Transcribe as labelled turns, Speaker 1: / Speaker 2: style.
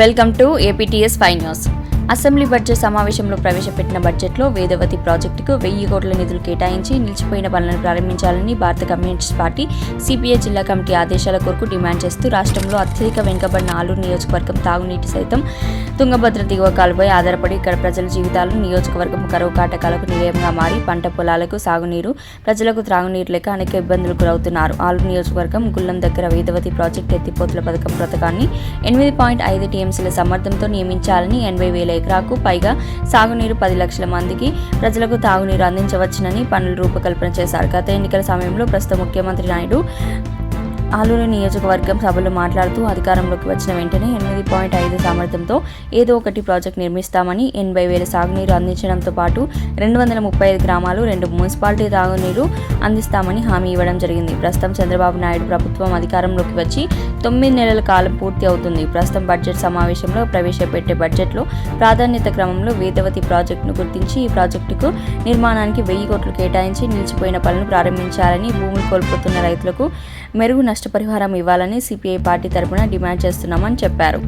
Speaker 1: Welcome to APTS five news assembly budget సమావేశంలో ప్రవేశపెట్టిన బడ్జెట్లో వేదవతి ప్రాజెక్టుకు వెయ్యి కోట్ల నిధులు కేటాయించి నిలిచిపోయిన పనులను ప్రారంభించాలని భారత కమ్యూనిస్ట్ పార్టీ సిపిఐ జిల్లా కమిటీ ఆదేశాల కొరకు డిమాండ్ చేస్తూ రాష్ట్రంలో అత్యధిక వెనుకబడిన ఆలూరు నియోజకవర్గం తాగునీటి సైతం తుంగభద్ర దిగువ కాలుపై ఆధారపడి ఇక్కడ ప్రజల జీవితాలు నియోజకవర్గం కరువు కాటకాలకు నిలయంగా మారి పంట పొలాలకు సాగునీరు ప్రజలకు త్రాగునీరు లేక అనేక ఇబ్బందులు గురవుతున్నారు. ఆలూరు నియోజకవర్గం గుల్లం దగ్గర వేదవతి ప్రాజెక్టు ఎత్తిపోతుల పథకం పథకాన్ని ఎనిమిది పాయింట్ ఐదు టీఎంసీల సమర్థంతో నియమించాలని ఎనభై వేల ఎకరాకు పైగా సాగునీరు పది లక్షల మందికి ప్రజలకు తాగునీరు అందించవచ్చునని పనులు రూపకల్పన చేశారు. గత ఎన్నికల సమయంలో ప్రస్తుత ముఖ్యమంత్రి నాయుడు ఆలూరు నియోజకవర్గం సభలో మాట్లాడుతూ అధికారంలోకి వచ్చిన వెంటనే ఎనిమిది పాయింట్ ఐదు సామర్థ్యంతో ఏదో ఒకటి ప్రాజెక్ట్ నిర్మిస్తామని ఎనభై వేల సాగునీరు అందించడంతో పాటు రెండు వందల ముప్పై ఐదు గ్రామాలు రెండు మున్సిపాలిటీ తాగునీరు అందిస్తామని హామీ ఇవ్వడం జరిగింది. ప్రస్తుతం చంద్రబాబు నాయుడు ప్రభుత్వం అధికారంలోకి వచ్చి తొమ్మిది నెలల కాలం పూర్తి అవుతుంది. ప్రస్తుతం బడ్జెట్ సమావేశంలో ప్రవేశపెట్టే బడ్జెట్లో ప్రాధాన్యత క్రమంలో వేదవతి ప్రాజెక్టును గుర్తించి ఈ ప్రాజెక్టుకు నిర్మాణానికి వెయ్యి కోట్లు కేటాయించి నిలిచిపోయిన పనులు ప్రారంభించాలని భూములు కోల్పోతున్న రైతులకు మెరుగు నష్టపరిహారం ఇవ్వాలని సిపిఐ పార్టీ తరపున డిమాండ్ చేస్తున్నామని చెప్పారు.